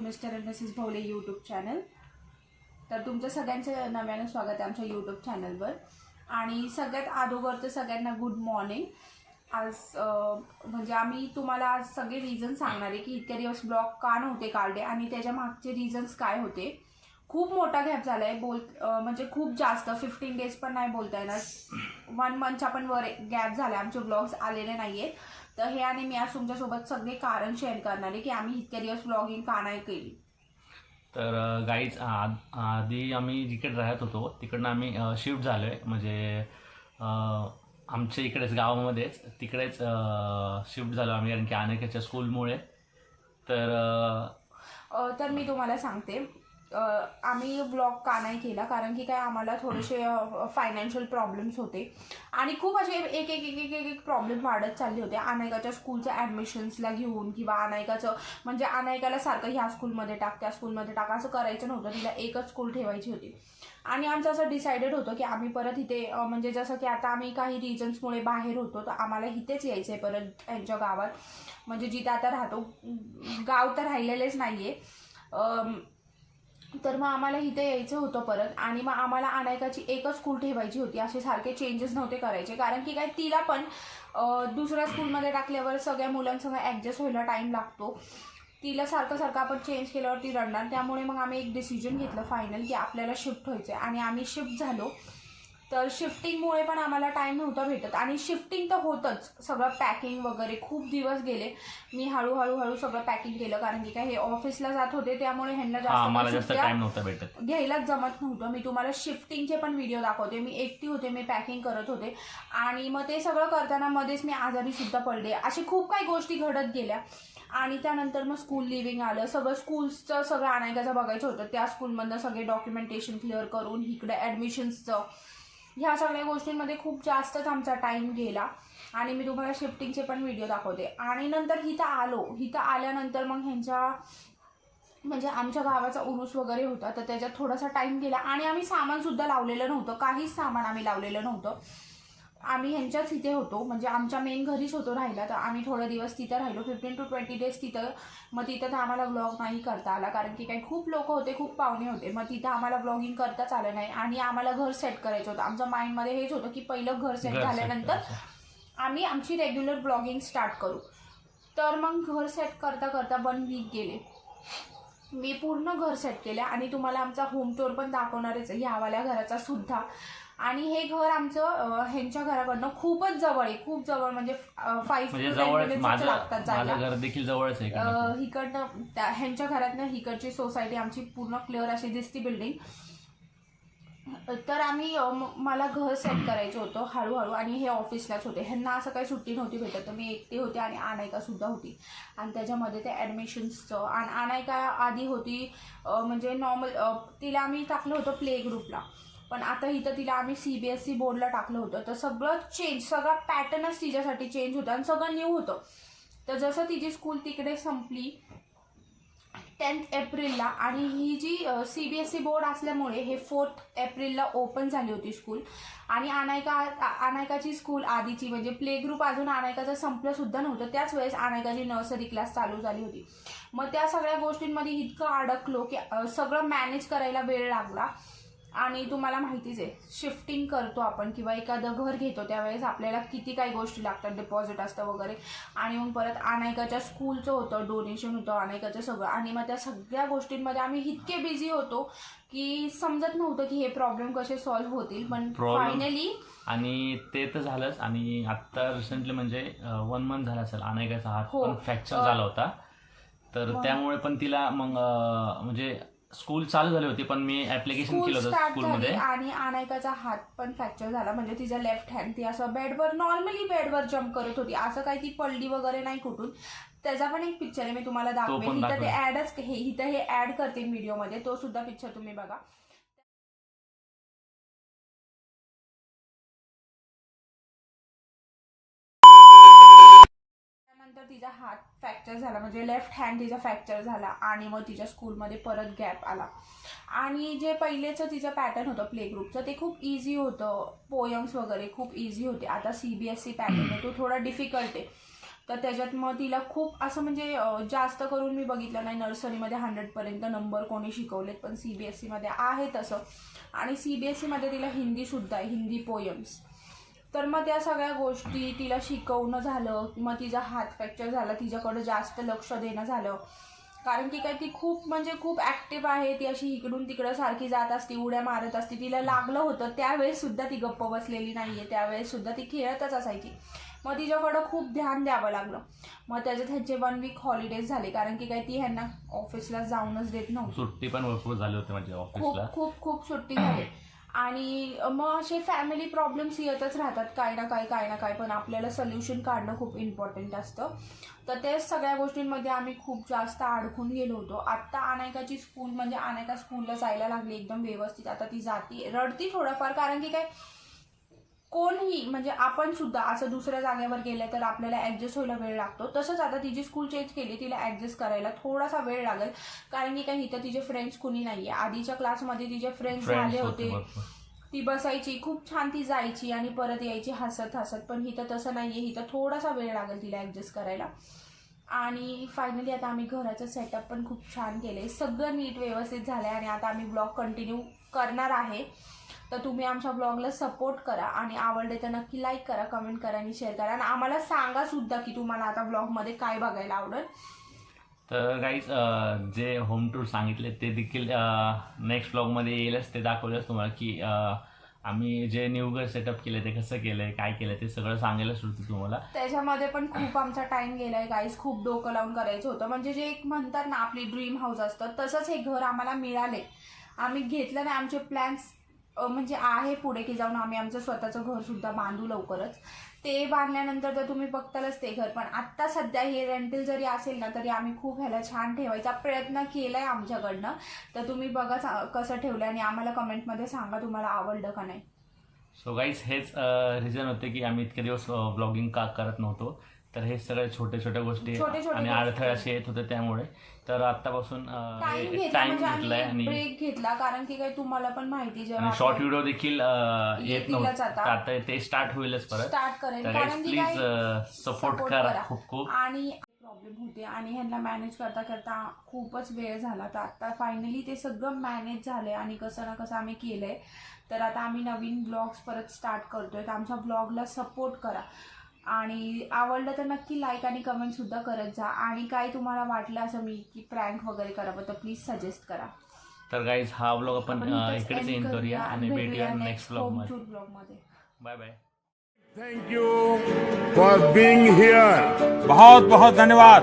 Mr and Mrs Bhavle YouTube channel तर तुमचं सगळ्यांचं नव्यानं स्वागत आहे आमच्या यूट्यूब चॅनलवर आणि सगळ्यात अगोदर तर सगळ्यांना गुड मॉर्निंग आज म्हणजे आम्ही तुम्हाला आज सगळे रिझन सांगणार आहे की इतक्या दिवस ब्लॉग का नव्हते काढले आणि त्याच्या मागचे रिझन्स काय होते. खूप मोठा गॅप झाला आहे बोल म्हणजे खूप जास्त फिफ्टीन डेज पण नाही बोलता येणार. वन मंथच्या पण वर गॅप झाला आमचे ब्लॉग्स आलेले नाही आहेत तर हे आणि मी आज तुमच्यासोबत सगळे कारण शेअर करणार आहे की आम्ही इतक्या दिवस ब्लॉगिंग का नाही केली. तर गाईज आधी आम्ही जिकडे राहत होतो तिकडनं आम्ही शिफ्ट झालो आहे म्हणजे आमच्या इकडेच गावामध्येच तिकडेच शिफ्ट झालो आम्ही. कारण की अनेकाच्या स्कूलमुळे तर तर मी तुम्हाला सांगते. आम्ही ब्लॉग का नाही केला कारण की काय आम्हाला थोडेसे फायनान्शियल प्रॉब्लेम्स होते. आणि खूप असे एक एक एक एक एक एक प्रॉब्लेम वाढत चालले होते. अनायकाच्या स्कूलच्या ॲडमिशन्सला घेऊन किंवा अनायकाचं म्हणजे अनायकाला सारखं ह्या स्कूलमध्ये टाक त्या स्कूलमध्ये टाक असं करायचं नव्हतं. तिला एकच स्कूल ठेवायची होती. आणि आमचं असं डिसाइडेड होतं की आम्ही परत इथे म्हणजे जसं की आता आम्ही काही रिझन्समुळे बाहेर होतो तर आम्हाला इथेच यायचं आहे परत यांच्या गावात. म्हणजे जिथे आता राहतो गाव तर राहिलेलेच नाही आहे तर मग आम्हाला इथे यायचं होतं परत आणि मग आम्हाला अनायकाची एकच स्कूल ठेवायची होती. असे सारखे चेंजेस नव्हते करायचे. कारण की काय तिला पण दुसऱ्या स्कूलमध्ये टाकल्यावर सगळ्या मुलांसंग ॲडजस्ट व्हायला टाईम लागतो. तिला सारखं सारखं आपण चेंज केल्यावर ती रडणार. त्यामुळे मग आम्ही एक डिसिजन घेतलं फायनल की आपल्याला शिफ्ट व्हायचं आहे आणि आम्ही शिफ्ट झालो. तर शिफ्टिंगमुळे पण आम्हाला टाईम नव्हता भेटत. आणि शिफ्टिंग तर होतंच. सगळं पॅकिंग वगैरे खूप दिवस गेले. मी हळूहळू हळू सगळं पॅकिंग केलं. कारण की काय हे ऑफिसला जात होते त्यामुळे ह्यांना जास्त घ्यायलाच जमत नव्हतं. मी तुम्हाला शिफ्टिंगचे पण व्हिडिओ दाखवते. मी एकटी होते मी पॅकिंग करत होते. आणि मग ते सगळं करताना मध्येच मी आजारी सुद्धा पडले. अशी खूप काही गोष्टी घडत गेल्या. आणि त्यानंतर मग स्कूल लिव्हिंग आलं. सगळं स्कूल्सचं सगळं आणायचं बघायचं होतं. त्या स्कूलमधनं सगळे डॉक्युमेंटेशन क्लिअर करून इकडे ॲडमिशन्सचं ह्या सगळ्या गोष्टींमध्ये खूप जास्तच आमचा टाईम गेला. आणि मी तुम्हाला शिफ्टिंगचे पण व्हिडिओ दाखवते. आणि नंतर हिथं आलो. हिथं आल्यानंतर मग ह्यांच्या म्हणजे आमच्या गावाचा उरूस वगैरे होता. तर त्याच्यात थोडासा टाईम गेला. आणि आम्ही सामानसुद्धा लावलेलं नव्हतं. काहीच सामान आम्ही लावलेलं नव्हतं. आम्ही ह्यांच्याच इथे होतो. म्हणजे आमच्या मेन घरीच होतो राहिला तर आम्ही थोडे दिवस तिथं राहिलो. फिफ्टीन टू ट्वेंटी डेज तिथं. मग तिथं तर आम्हाला ब्लॉग नाही करता आला. कारण की काही खूप लोक होते खूप पाहुणे होते. मग तिथं आम्हाला ब्लॉगिंग करताच आलं नाही. आणि आम्हाला घर सेट करायचं होतं. आमच्या माइंडमध्ये हेच होतं की पहिलं घर सेट झाल्यानंतर. आम्ही आमची रेग्युलर ब्लॉगिंग स्टार्ट करू. तर मग घर सेट करता करता वन वीक गेले. मी पूर्ण घर सेट केलं. आणि तुम्हाला आमचा होम टूर पण दाखवणारच ह्यावाल्या घराचा सुद्धा. आणि हे घर आमचं ह्यांच्या घराकडनं खूपच जवळ आहे. खूप जवळ म्हणजे फाईव्ह म्हणजे लागतात जायला. देखील जवळच आहे हिकडनं ह्यांच्या घरातनं हिकडची सोसायटी आमची पूर्ण क्लिअर अशी दिसती बिल्डिंग तर आम्ही मला घर सेट करायचं होतं हळूहळू आणि हे ऑफिसलाच होते. ह्यांना असं काही सुट्टी नव्हती भेटत. तर मी एकटी होते आणि अनायका सुद्धा होती. आणि त्याच्यामध्ये ते ॲडमिशन्सचं आणि अनायका आधी होती म्हणजे नॉर्मल तिला आम्ही टाकलं होतं प्ले ग्रुपला पण आता इथं तिला आम्ही सी बी एस बोर्डला टाकलं होतं. तर सगळं चेंज सगळा पॅटर्नच तिच्यासाठी चेंज होता आणि सगळं न्यू होतं. तर जसं तिची स्कूल तिकडे संपली टेन्थ एप्रिलला आणि ही जी C B S E board असल्यामुळे हे फोर्थ एप्रिलला ओपन झाली होती स्कूल आणि अनायका अनायकाची स्कूल आधीची म्हणजे प्ले ग्रुप अजून अनायकाचं संपलं सुद्धा नव्हतं. त्याच वेळेस अनायकाची नर्सरी क्लास चालू झाली होती. मग त्या सगळ्या गोष्टींमध्ये इतकं अडकलो की सगळं मॅनेज करायला वेळ लागला. आणि तुम्हाला माहितीच आहे शिफ्टिंग करतो आपण किंवा एखादं घर घेतो त्यावेळेस आपल्याला किती काही गोष्टी लागतात डिपॉझिट असतं वगैरे. आणि मग परत अनायकाच्या स्कूलचं होतं डोनेशन होतं अनायकाचं सगळं. आणि मग त्या सगळ्या गोष्टींमध्ये आम्ही इतके बिझी होतो की समजत नव्हतं की हे प्रॉब्लेम कसे सॉल्व्ह होतील. पण फायनली आणि ते तर झालंच. आणि आता रिसेंटली म्हणजे वन मंथ झाला असेल अनेकाचा हात हो. फ्रॅक्चर अ, झाला होता. तर त्यामुळे पण तिला मग म्हणजे स्कूल चालू झाली होती पण मी ऍप्लिकेशन स्कूल केलं होतं स्टार्ट झाली स्कूलमध्ये आणि अनायकाचा हात पण फ्रॅक्चर झाला. म्हणजे तिचा लेफ्ट हँड ती असं बेडवर नॉर्मली बेडवर जम्प करत होती. असं काही ती पडली वगैरे नाही कुठून. त्याचा पण एक पिक्चर आहे मी तुम्हाला दाखवेन. पण इथं ते दाखवेन. ऍडच हे इथं हे ऍड करते व्हिडिओमध्ये तो सुद्धा पिक्चर तुम्ही बघा. त्यानंतर तिचा हात फ्रॅक्चर झाला. म्हणजे लेफ्ट हँड तिचा फ्रॅक्चर झाला आणि मग तिच्या स्कूलमध्ये परत गॅप आला. आणि जे पहिलेचं तिचं पॅटर्न होतं प्ले ग्रुपचं ते खूप इझी होतं. पोयम्स वगैरे खूप इझी होते. आता C B S C pattern आहे तो थोडा डिफिकल्ट आहे. तर त्याच्यात मग तिला खूप असं म्हणजे जास्त करून मी बघितलं नाही. नर्सरीमध्ये हंड्रेडपर्यंत नंबर कोणी शिकवलेत पण सी बी एस सीमध्ये आहे तसं. आणि सी बी एस सीमध्ये तिला हिंदीसुद्धा आहे हिंदी पोयम्स तर मग त्या सगळ्या गोष्टी तिला शिकवणं झालं मग तिचा हात फ्रॅक्चर झाला तिच्याकडं जास्त लक्ष देणं झालं. कारण की काय ती खूप म्हणजे खूप ॲक्टिव्ह आहे ती अशी इकडून तिकडं सारखी जात असते उड्या मारत असते. तिला लागलं होतं त्यावेळेस सुद्धा ती गप्प बसलेली नाही आहे त्यावेळेस सुद्धा ती खेळतच असायची. मग तिच्याकडं खूप ध्यान द्यावं लागलं. मग त्याच्यात ह्यांचे वन वीक हॉलिडेज झाले. कारण की काय ती ह्यांना ऑफिसला जाऊनच देत नव्हती. सुट्टी पण भरपूर झाली होती माझ्या खूप ऑफिसला खूप खूप सुट्टी झाली. आणि मग असे फॅमिली प्रॉब्लेम्स येतच राहतात काय ना काय काय ना काय पण आपल्याला सोल्युशन काढणं खूप इम्पॉर्टंट असतं. तर ते सगळ्या गोष्टींमध्ये आम्ही खूप जास्त अडकून गेलो होतो. आत्ता अनायकाची स्कूल म्हणजे अनायका स्कूलला जायला लागली एकदम व्यवस्थित. आता ती जाती रडती थोडंफार. कारण की काय? कोणही म्हणजे आपण सुद्धा असं दुसऱ्या जागेवर गेलं तर आपल्याला ॲडजस्ट व्हायला वेळ लागतो. तसंच आता तिची स्कूल चेंज केली तिला ॲडजस्ट करायला थोडासा वेळ लागेल. कारण की काही इथं तिचे फ्रेंड्स कुणी नाही आहे आधीच्या क्लासमध्ये तिचे फ्रेंड्स झाले होते ती बसायची खूप छान ती जायची आणि परत यायची हसत हसत. पण हिथं तसं नाही आहे हिथं थोडासा वेळ लागेल तिला ॲडजस्ट करायला. आणि फायनली आता आम्ही घराचं सेटअप पण खूप छान केलं सगळं नीट व्यवस्थित झालं आहे आणि आता आम्ही ब्लॉग कंटिन्यू करणार आहे. तर तुम्ही आमच्या ब्लॉगला सपोर्ट करा आणि आवडले तर नक्की लाईक करा कमेंट करा आणि शेअर करा. आणि आम्हाला सांगा सुद्धा की तुम्हाला आता ब्लॉगमध्ये काय बघायला आवडेल. तर गाईज जे होम टूर सांगितले ते देखील नेक्स्ट ब्लॉगमध्ये येईलच. ते दाखवलंच तुम्हाला की आम्ही जे न्यू घर सेटअप केलं ते कसं केलं काय केलं ते सगळं सांगायलाच होतं तुम्हाला. त्याच्यामध्ये पण खूप आमचा टाइम गेलाय गाईज खूप डोकं लावून करायचं होतं. म्हणजे जे एक म्हणतात ना आपली ड्रीम हाऊस असतं तसंच हे घर आम्हाला मिळाले. आम्ही घेतलं नाही. आमचे प्लॅन्स म्हणजे आहे पुढे की जाऊन आम्ही आमचं स्वतःचं घर सुद्धा बांधू लवकरच. ते बांधल्यानंतर तर तुम्ही बघतालच ते घर पण आत्ता सध्या हे रेंटल जरी असेल ना तरी आम्ही खूप ह्याला छान ठेवायचा प्रयत्न केलाय आमच्याकडनं. तर तुम्ही बघा कसं ठेवलं आणि आम्हाला कमेंटमध्ये सांगा तुम्हाला आवडलं का नाही. सो गाईज हेच रिझन होते की आम्ही इतके दिवस ब्लॉगिंग का करत नव्हतो. तर हे सगळे छोटे छोट्या गोष्टी छोटे छोटे आणि गोष्टी. अडथळे असे येत होते त्यामुळे. तर आतापासून टाइम घेतला टाइम म्हणजे घेतलाय आम्ही आणि ब्रेक घेतला कारण की काही तुम्हाला पण माहिती जेव्हा शॉर्ट व्हिडिओ देखील अं, येत येतीलच नव्हते. आता. ते स्टार्ट होईलच परत. स्टार्ट करेल तर कारण की प्लीज सपोर्ट support करा करा. खूप खूप. आणि प्रॉब्लेम होते आणि ह्यांना मॅनेज करता करता खूपच वेळ झाला. तर आता फायनली ते सगळं मॅनेज झालंय आणि कसं ना कसं आम्ही केलंय. तर आता आम्ही नवीन ब्लॉग्स परत स्टार्ट करतोय. तर आमच्या ब्लॉगला सपोर्ट करा. आणि आवडलं तर नक्की लाईक आणि कमेंट सुद्धा करत जा. आणि काय तुम्हाला वाटलं असं मी की प्रँक वगैरे करावं तर प्लीज सजेस्ट करा. तर गाईज हा ब्लॉग आपण इकडेच एंड करूया आणि भेटूया नेक्स्ट ब्लॉगमध्ये. Bye bye you for being here. बहुत बहुत धन्यवाद.